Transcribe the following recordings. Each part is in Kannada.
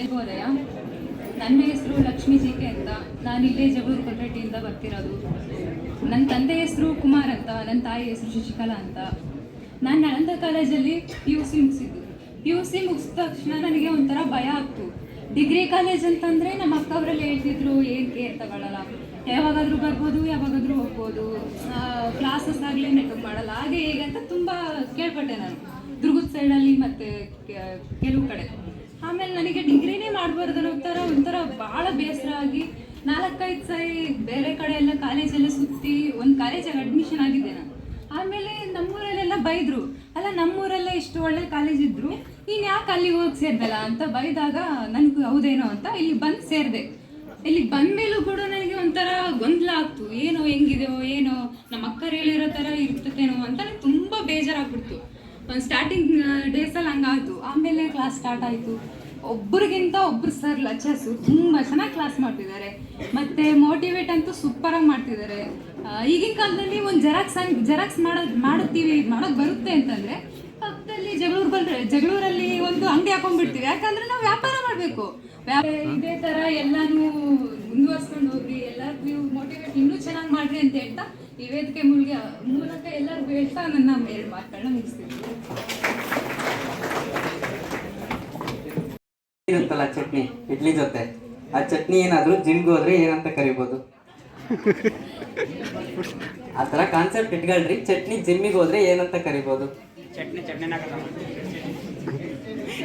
ಶುಭೋದಯ ನನ್ನ ಹೆಸರು ಲಕ್ಷ್ಮೀ ಜಿ ಕೆ ಅಂತ. ನಾನು ಇಲ್ಲೇ ಜಗಳೂರು ಕೊಟ್ರೆಟ್ಟಿಯಿಂದ ಬರ್ತಿರೋದು. ನನ್ನ ತಂದೆ ಹೆಸರು ಕುಮಾರ್ ಅಂತ, ನನ್ನ ತಾಯಿ ಹೆಸರು ಶಶಿಕಲಾ ಅಂತ. ನಾನು ನಳಂದ ಕಾಲೇಜಲ್ಲಿ ಪಿ ಯು ಸಿ ಮುಗಿಸಿದ್ದು. ಪಿ ಯು ಸಿ ಮುಗಿಸಿದ ತಕ್ಷಣ ನನಗೆ ಒಂಥರ ಭಯ ಆಗ್ತು. ಡಿಗ್ರಿ ಕಾಲೇಜ್ ಅಂತಂದರೆ ನಮ್ಮ ಅಕ್ಕವರಲ್ಲಿ ಹೇಳ್ತಿದ್ರು, ಏನು ಕೇರ್ ತಗೊಳ್ಳಲ್ಲ ಯಾವಾಗಾದರೂ ಬರ್ಬೋದು, ಯಾವಾಗಾದರೂ ಹೋಗ್ಬೋದು. ಕ್ಲಾಸಸ್ ಆಗಲಿ ನೆಟ್ವರ್ಕ್ ಮಾಡಲ್ಲ. ಹಾಗೆ ಹೇಗೆ ಅಂತ ತುಂಬ ಕೇಳ್ಪಟ್ಟೆ ನಾನು. ದುರ್ಗದ ಸೈಡಲ್ಲಿ ಮತ್ತು ಕೆಲವು ಕಡೆ. ಆಮೇಲೆ ನನಗೆ ಡಿಗ್ರಿನೇ ಮಾಡಬಾರ್ದು ಅನ್ನೋ ಥರ ಒಂಥರ ಭಾಳ ಬೇಸರ ಆಗಿ ನಾಲ್ಕೈದು ಸಾರಿ ಬೇರೆ ಕಡೆ ಎಲ್ಲ ಕಾಲೇಜೆಲ್ಲ ಸುತ್ತಿ ಒಂದು ಕಾಲೇಜಲ್ಲಿ ಅಡ್ಮಿಷನ್ ಆಗಿದ್ದೆ ನಾನು. ಆಮೇಲೆ ನಮ್ಮೂರಲ್ಲೆಲ್ಲ ಬೈದರು, ಅಲ್ಲ, ನಮ್ಮೂರಲ್ಲೇ ಇಷ್ಟು ಒಳ್ಳೆ ಕಾಲೇಜ್ ಇದ್ರು ನೀನು ಯಾಕೆ ಅಲ್ಲಿಗೆ ಹೋಗಿ ಸೇರ್ದಲ್ಲ? ಅಂತ ಬೈದಾಗ, ನನಗೆ ಹೌದೇನೋ ಅಂತ ಇಲ್ಲಿ ಬಂದು ಸೇರಿದೆ. ಇಲ್ಲಿ ಬಂದ ಮೇಲೂ ಕೂಡ ನನಗೆ ಒಂಥರ ಗೊಂದಲ ಆಗ್ತು. ಏನೋ, ಹೆಂಗಿದೆಯೋ, ಏನೋ ನಮ್ಮ ಅಕ್ಕರು ಹೇಳಿರೋ ಥರ ಇರ್ತದೇನೋ ಅಂತ ನನಗೆ ತುಂಬ ಬೇಜಾರಾಗ್ಬಿಡ್ತು. ಸ್ಟಾರ್ಟಿಂಗ್ ಡೇಸಲ್ಲಿ ಹಂಗಾಯ್ತು ಆಮೇಲೆ ಕ್ಲಾಸ್ ಸ್ಟಾರ್ಟ್ ಆಯಿತು. ಒಬ್ರಿಗಿಂತ ಒಬ್ರು ಸರ್ ಲಚರ್ಸು ತುಂಬ ಚೆನ್ನಾಗಿ ಕ್ಲಾಸ್ ಮಾಡ್ತಿದ್ದಾರೆ. ಮತ್ತು ಮೋಟಿವೇಟ್ ಅಂತೂ ಸೂಪರಾಗಿ ಮಾಡ್ತಿದ್ದಾರೆ. ಈಗಿನ ಕಾಲದಲ್ಲಿ ಒಂದು ಜೆರಾಕ್ಸ್ ಜೆರಾಕ್ಸ್ ಮಾಡೋದು ಮಾಡುತ್ತೀವಿ ಮಾಡೋಕ್ಕೆ ಬರುತ್ತೆ ಅಂತಂದರೆ ಪಕ್ಕದಲ್ಲಿ ಜಗಳೂರು ಬಂದ್ರೆ ಜಗಳೂರಲ್ಲಿ ಒಂದು ಅಂಗಡಿ ಹಾಕೊಂಡ್ಬಿಡ್ತೀವಿ. ಯಾಕಂದ್ರೆ ನಾವು ವ್ಯಾಪಾರ ಮಾಡಬೇಕು. ಇದೇ ಥರ ಎಲ್ಲಾನು ಮುಂದುವರ್ಸ್ಕೊಂಡು ಹೋಗ್ರಿ, ಎಲ್ಲರಿಗೂ ಮೋಟಿವೇಟ್ ಇನ್ನೂ ಚೆನ್ನಾಗಿ ಮಾಡ್ರಿ ಅಂತ ಹೇಳ್ತಾ ಈ ವೇದಿಕೆ ಮೂಲಕ ಎಲ್ಲರಿಗೂ ಹೇಳ್ತಾ ನನ್ನ ಎರಡು ಮಾತುಗಳನ್ನ ಮುಗಿಸ್ತೀನಿ. ಇರುತ್ತಲ್ಲ ಚಟ್ನಿ ಇಡ್ಲಿ ಜೊತೆ. ಆ ಚಟ್ನಿ ಏನಾದ್ರೂ ಜಿಮ್ಗೆ ಹೋದ್ರೆ ಏನಂತ ಕರಿಬೋದು? ಆ ತರ ಕಾನ್ಸೆಪ್ಟ್ ಇಟ್ಕೊಳ್ರಿ. ಚಟ್ನಿ ಜಿಮ್ಮಿಗೆ ಹೋದ್ರೆ ಏನಂತ ಕರಿಬೋದು? ಚಟ್ನಿ ಚಟ್ನಿನಾಗ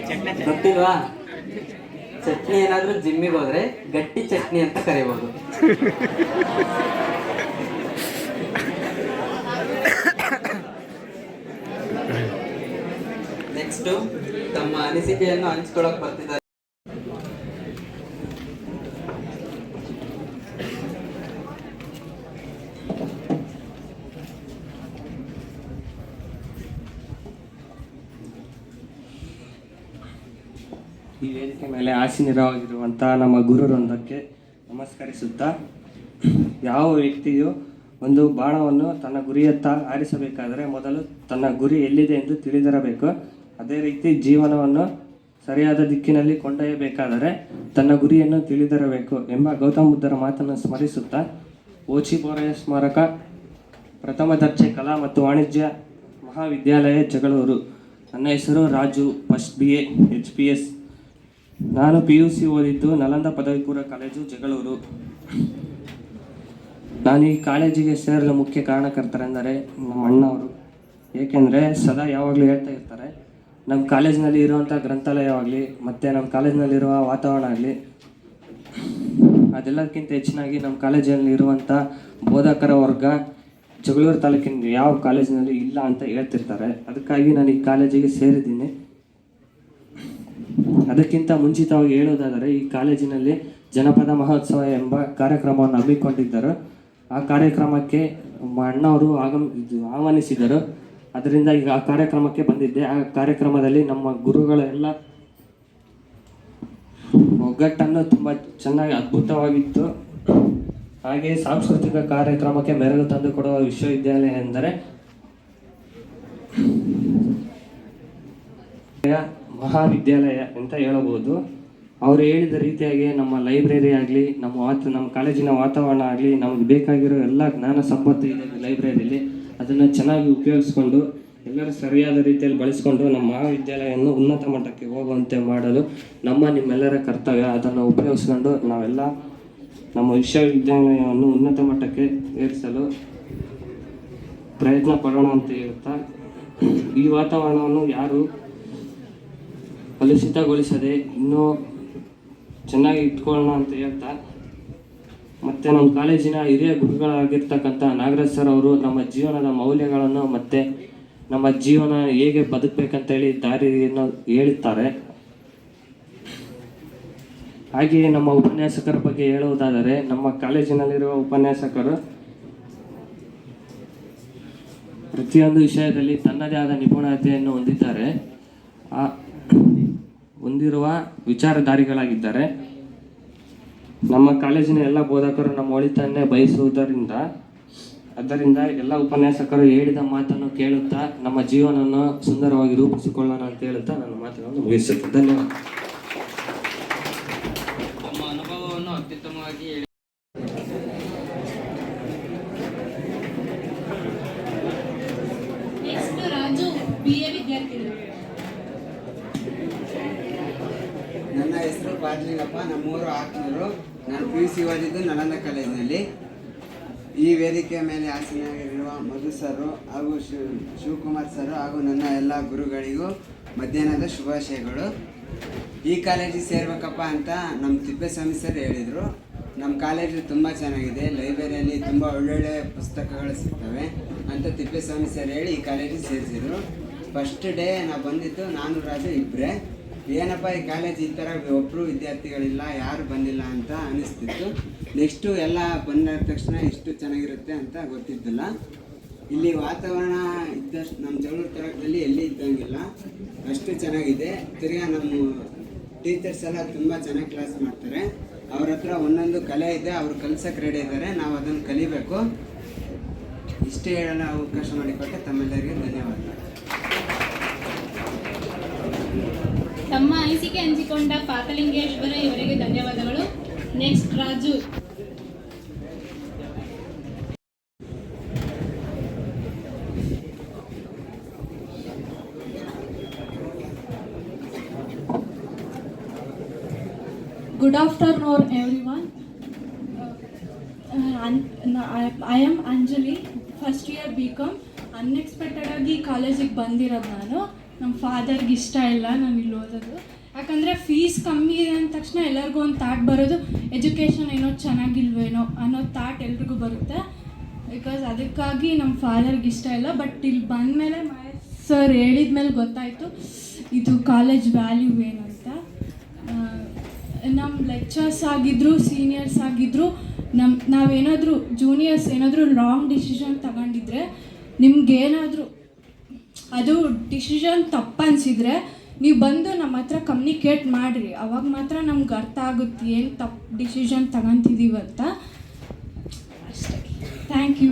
ಚಟ್ನಿ ಗೊತ್ತಿಲ್ವಾ? ಚಟ್ನಿ ಏನಾದ್ರೂ ಜಿಮ್ಮಿಗೆ ಹೋದ್ರೆ ಗಟ್ಟಿ ಚಟ್ನಿ ಅಂತ ಕರಿಬೋದು. ನೆಕ್ಸ್ಟು ತಮ್ಮ ಅನಿಸಿಕೆಯನ್ನು ಹಂಚ್ಕೊಳಕ್ ಬರ್ತಿದ್ದಾರೆ. ಈ ವೇದಿಕೆ ಮೇಲೆ ಆಸೀನರಾಗಿರುವಂಥ ನಮ್ಮ ಗುರುರೊಂದಕ್ಕೆ ನಮಸ್ಕರಿಸುತ್ತಾ, ಯಾವ ವ್ಯಕ್ತಿಯು ಒಂದು ಬಾಣವನ್ನು ತನ್ನ ಗುರಿಯತ್ತ ಆರಿಸಬೇಕಾದರೆ ಮೊದಲು ತನ್ನ ಗುರಿ ಎಲ್ಲಿದೆ ಎಂದು ತಿಳಿದಿರಬೇಕು. ಅದೇ ರೀತಿ ಜೀವನವನ್ನು ಸರಿಯಾದ ದಿಕ್ಕಿನಲ್ಲಿ ಕೊಂಡೊಯ್ಯಬೇಕಾದರೆ ತನ್ನ ಗುರಿಯನ್ನು ತಿಳಿದಿರಬೇಕು ಎಂಬ ಗೌತಮ ಬುದ್ಧರ ಮಾತನ್ನು ಸ್ಮರಿಸುತ್ತಾ ಓಚಿಬೋರೆಯ ಸ್ಮಾರಕ, ಪ್ರಥಮ ದರ್ಜೆ ಕಲಾ ಮತ್ತು ವಾಣಿಜ್ಯ ಮಹಾವಿದ್ಯಾಲಯ, ಜಗಳೂರು. ನನ್ನ ಹೆಸರು Raju, first B A, H P S. ನಾನು ಪಿ ಯು ಸಿ ಓದಿದ್ದು ನಲಂದ ಪದವಿ ಪೂರ್ವ ಕಾಲೇಜು ಜಗಳೂರು. ನಾನು ಈ ಕಾಲೇಜಿಗೆ ಸೇರಲು ಮುಖ್ಯ ಕಾರಣಕರ್ತರೆಂದರೆ ನಮ್ಮ ಅಣ್ಣವರು. ಏಕೆಂದರೆ ಸದಾ ಯಾವಾಗಲೂ ಹೇಳ್ತಾ ಇರ್ತಾರೆ, ನಮ್ಮ ಕಾಲೇಜಿನಲ್ಲಿ ಇರುವಂಥ ಗ್ರಂಥಾಲಯವಾಗಲಿ, ಮತ್ತು ನಮ್ಮ ಕಾಲೇಜಿನಲ್ಲಿರುವ ವಾತಾವರಣ ಆಗಲಿ, ಅದೆಲ್ಲದಕ್ಕಿಂತ ಹೆಚ್ಚಿನಾಗಿ ನಮ್ಮ ಕಾಲೇಜಿನಲ್ಲಿ ಇರುವಂಥ ಬೋಧಕರ ವರ್ಗ ಜಗಳೂರು ತಾಲೂಕಿನ ಯಾವ ಕಾಲೇಜಿನಲ್ಲಿ ಇಲ್ಲ ಅಂತ ಹೇಳ್ತಿರ್ತಾರೆ. ಅದಕ್ಕಾಗಿ ನಾನು ಈ ಕಾಲೇಜಿಗೆ ಸೇರಿದ್ದೀನಿ. ಅದಕ್ಕಿಂತ ಮುಂಚಿತವಾಗಿ ಹೇಳೋದಾದರೆ, ಈ ಕಾಲೇಜಿನಲ್ಲಿ ಜನಪದ ಮಹೋತ್ಸವ ಎಂಬ ಕಾರ್ಯಕ್ರಮವನ್ನು ಹಮ್ಮಿಕೊಂಡಿದ್ದರು. ಆ ಕಾರ್ಯಕ್ರಮಕ್ಕೆ ಅಣ್ಣವರು ಆಗಮ್ ಆಹ್ವಾನಿಸಿದರು. ಅದರಿಂದ ಈಗ ಆ ಕಾರ್ಯಕ್ರಮಕ್ಕೆ ಬಂದಿದ್ದೆ. ಆ ಕಾರ್ಯಕ್ರಮದಲ್ಲಿ ನಮ್ಮ ಗುರುಗಳೆಲ್ಲ ಒಗ್ಗಟ್ಟನ್ನು ತುಂಬ ಚೆನ್ನಾಗಿ ಅದ್ಭುತವಾಗಿತ್ತು. ಹಾಗೆ ಸಾಂಸ್ಕೃತಿಕ ಕಾರ್ಯಕ್ರಮಕ್ಕೆ ಮೆರಗು ತಂದು ಕೊಡುವ ವಿಶ್ವವಿದ್ಯಾಲಯ ಎಂದರೆ ಮಹಾವಿದ್ಯಾಲಯ ಅಂತ ಹೇಳಬಹುದು. ಅವರು ಹೇಳಿದ ರೀತಿಯಾಗಿ ನಮ್ಮ ಲೈಬ್ರರಿ ಆಗಲಿ, ನಮ್ಮ ವಾತ, ನಮ್ಮ ಕಾಲೇಜಿನ ವಾತಾವರಣ ಆಗಲಿ, ನಮಗೆ ಬೇಕಾಗಿರೋ ಎಲ್ಲ ಜ್ಞಾನ ಸಂಪತ್ತು ಇದೆ ಲೈಬ್ರರಿಯಲ್ಲಿ ಅದನ್ನು ಚೆನ್ನಾಗಿ ಉಪಯೋಗಿಸ್ಕೊಂಡು, ಎಲ್ಲರೂ ಸರಿಯಾದ ರೀತಿಯಲ್ಲಿ ಬಳಸ್ಕೊಂಡು ನಮ್ಮ ಮಹಾವಿದ್ಯಾಲಯವನ್ನು ಉನ್ನತ ಮಟ್ಟಕ್ಕೆ ಹೋಗುವಂತೆ ಮಾಡಲು ನಮ್ಮ ನಿಮ್ಮೆಲ್ಲರ ಕರ್ತವ್ಯ. ಅದನ್ನು ಉಪಯೋಗಿಸ್ಕೊಂಡು ನಾವೆಲ್ಲ ನಮ್ಮ ವಿಶ್ವವಿದ್ಯಾಲಯವನ್ನು ಉನ್ನತ ಮಟ್ಟಕ್ಕೆ ಏರಿಸಲು ಪ್ರಯತ್ನ ಪಡೋಣ ಅಂತ ಹೇಳ್ತಾ, ಈ ವಾತಾವರಣವನ್ನು ಯಾರು ಕಲುಷಿತಗೊಳಿಸದೆ ಇನ್ನೂ ಚೆನ್ನಾಗಿ ಇಟ್ಕೊಳ್ಳೋಣ ಅಂತ ಹೇಳ್ತಾ, ಮತ್ತು ನಮ್ಮ ಕಾಲೇಜಿನ ಹಿರಿಯ ಗುರುಗಳಾಗಿರ್ತಕ್ಕಂಥ ನಾಗರಾಜ್ ಸರ್ ಅವರು ನಮ್ಮ ಜೀವನದ ಮೌಲ್ಯಗಳನ್ನು ಮತ್ತು ನಮ್ಮ ಜೀವನ ಹೇಗೆ ಬದುಕಬೇಕಂತೇಳಿ ದಾರಿಯನ್ನು ಹೇಳುತ್ತಾರೆ ಹಾಗೆಯೇ ನಮ್ಮ ಉಪನ್ಯಾಸಕರ ಬಗ್ಗೆ ಹೇಳುವುದಾದರೆ, ನಮ್ಮ ಕಾಲೇಜಿನಲ್ಲಿರುವ ಉಪನ್ಯಾಸಕರು ಪ್ರತಿಯೊಂದು ವಿಷಯದಲ್ಲಿ ತನ್ನದೇ ಆದ ನಿಪುಣತೆಯನ್ನು ಹೊಂದಿದ್ದಾರೆ. ಆ ಹೊಂದಿರುವ ವಿಚಾರಧಾರಿಗಳಾಗಿದ್ದಾರೆ. ನಮ್ಮ ಕಾಲೇಜಿನ ಎಲ್ಲ ಬೋಧಕರು ನಮ್ಮ ಒಳಿತನ್ನೇ ಬಯಸುವುದರಿಂದ, ಅದರಿಂದ ಎಲ್ಲ ಉಪನ್ಯಾಸಕರು ಹೇಳಿದ ಮಾತನ್ನು ಕೇಳುತ್ತಾ ನಮ್ಮ ಜೀವನವನ್ನು ಸುಂದರವಾಗಿ ರೂಪಿಸಿಕೊಳ್ಳೋಣ ಅಂತ ಹೇಳುತ್ತಾ ನನ್ನ ಮಾತುಗಳನ್ನು ಮುಗಿಸುತ್ತೆ ಧನ್ಯವಾದ. ತಮ್ಮ ಅನುಭವವನ್ನು ಅತ್ಯುತ್ತಮವಾಗಿ ಪಾದ್ಲಿಂಗಪ್ಪ ನಮ್ಮೂರು ಆತ್ಮರು ನಾನು ಪಿ. ಯು ಸಿ ಓದಿದ್ದು ನಳಂದ ಕಾಲೇಜಿನಲ್ಲಿ. ಈ ವೇದಿಕೆಯ ಮೇಲೆ ಆಸೀನಾಗಿರುವ ಮಧು ಸರು ಹಾಗೂ ಶಿವ ಶಿವಕುಮಾರ್ ಸರು ಹಾಗೂ ನನ್ನ ಎಲ್ಲ ಗುರುಗಳಿಗೂ ಮಧ್ಯಾಹ್ನದ ಶುಭಾಶಯಗಳು. ಈ ಕಾಲೇಜಿಗೆ ಸೇರ್ಬೇಕಪ್ಪ ಅಂತ ನಮ್ಮ ತಿಪ್ಪೇಸ್ವಾಮಿ ಸರ್ ಹೇಳಿದರು. ನಮ್ಮ ಕಾಲೇಜು ತುಂಬ ಚೆನ್ನಾಗಿದೆ. ಲೈಬ್ರರಿಯಲ್ಲಿ ತುಂಬ ಒಳ್ಳೊಳ್ಳೆ ಪುಸ್ತಕಗಳು ಸಿಗ್ತವೆ ಅಂತ ತಿಪ್ಪೇಸ್ವಾಮಿ ಸರ್ ಹೇಳಿ ಈ ಕಾಲೇಜಿಗೆ ಸೇರಿಸಿದರು. ಫಸ್ಟ್ ಡೇ ನಾವು ಬಂದಿದ್ದು ನಾನು ರಾಜು ಇಬ್ಬರೇ ಏನಪ್ಪ ಈ ಕಾಲೇಜ್ ಈ ಥರ ಒಬ್ಬರು ವಿದ್ಯಾರ್ಥಿಗಳಿಲ್ಲ, ಯಾರು ಬಂದಿಲ್ಲ ಅಂತ ಅನಿಸ್ತಿತ್ತು. ನೆಕ್ಸ್ಟು ಎಲ್ಲ ಬಂದ ತಕ್ಷಣ ಎಷ್ಟು ಚೆನ್ನಾಗಿರುತ್ತೆ ಅಂತ ಗೊತ್ತಿದ್ದಿಲ್ಲ. ಇಲ್ಲಿ ವಾತಾವರಣ ಇದ್ದಷ್ಟು ನಮ್ಮ ಜಗಳೂರು ತರಗದಲ್ಲಿ ಎಲ್ಲಿ ಇದ್ದಂಗಿಲ್ಲ. ಅಷ್ಟು ಚೆನ್ನಾಗಿದೆ. ತಿರ್ಗಾ ನಮ್ಮ ಟೀಚರ್ಸ್ ಎಲ್ಲ ತುಂಬ ಚೆನ್ನಾಗಿ ಕ್ಲಾಸ್ ಮಾಡ್ತಾರೆ. ಅವ್ರ ಹತ್ರ ಒಂದೊಂದು ಕಲೆ ಇದೆ, ಅವ್ರು ಕಲ್ಸಕ್ಕೆ ರೆಡಿ ಇದ್ದಾರೆ ನಾವು ಅದನ್ನು ಕಲಿಬೇಕು. ಇಷ್ಟೇ ಹೇಳಲು ಅವಕಾಶ ಮಾಡಿಕೊಟ್ಟೆ. ತಮ್ಮೆಲ್ಲರಿಗೆ ಧನ್ಯವಾದ. ತಮ್ಮ ಅನಿಸಿಕೆ ಹಂಚಿಕೊಂಡ ಪಾತಲಿಂಗೇಶ್ವರ ಇವರಿಗೆ ಧನ್ಯವಾದಗಳು. Next Raju. Good afternoon everyone I am Anjali first year B com unexpected ಆಗಿ ಕಾಲೇಜಿಗೆ ಬಂದಿರೋದು ನಾನು. ನಮ್ಮ ಫಾದರ್ಗೆ ಇಷ್ಟ ಇಲ್ಲ ನಾನು ಇಲ್ಲಿ ಓದೋದು. ಯಾಕಂದರೆ ಫೀಸ್ ಕಮ್ಮಿ ಇದೆ ಅಂದ ತಕ್ಷಣ ಎಲ್ಲರಿಗೂ ಒಂದು ಥಾಟ್ ಬರೋದು ಎಜುಕೇಷನ್ ಏನೋ ಚೆನ್ನಾಗಿಲ್ವೇನೋ ಅನ್ನೋ ಥಾಟ್ ಎಲ್ರಿಗೂ ಬರುತ್ತೆ. ಬಿಕಾಸ್ ಅದಕ್ಕಾಗಿ ನಮ್ಮ ಫಾದರ್ಗೆ ಇಷ್ಟ ಇಲ್ಲ. ಬಟ್ ಇಲ್ಲಿ ಬಂದಮೇಲೆ ಮಹೇಶ್ ಸರ್ ಹೇಳಿದ ಮೇಲೆ ಗೊತ್ತಾಯಿತು, ಇದು ಕಾಲೇಜ್ ವ್ಯಾಲ್ಯೂ ಏನು ಅಂತ. ನಮ್ಮ ಲೆಕ್ಚರ್ಸ್ ಆಗಿದ್ರು ಸೀನಿಯರ್ಸ್ ಆಗಿದ್ರು ನಮ್ಮ ನಾವೇನಾದರೂ ಜೂನಿಯರ್ಸ್ ಏನಾದರೂ ರಾಂಗ್ ಡಿಸಿಷನ್ ತಗೊಂಡಿದ್ರೆ, ನಿಮ್ಗೇನಾದರೂ ಅದು ಡಿಸಿಷನ್ ತಪ್ಪು ಅನಿಸಿದರೆ ನೀವು ಬಂದು ನಮ್ಮ ಹತ್ರ ಕಮ್ಯುನಿಕೇಟ್ ಮಾಡಿರಿ. ಅವಾಗ ಮಾತ್ರ ನಮ್ಗೆ ಅರ್ಥ ಆಗುತ್ತೆ ಏನು ತಪ್ಪು ಡಿಸಿಷನ್ ತಗೊಂತಿದ್ದೀವಿ ಅಂತ. ಅಷ್ಟೇ. Thank you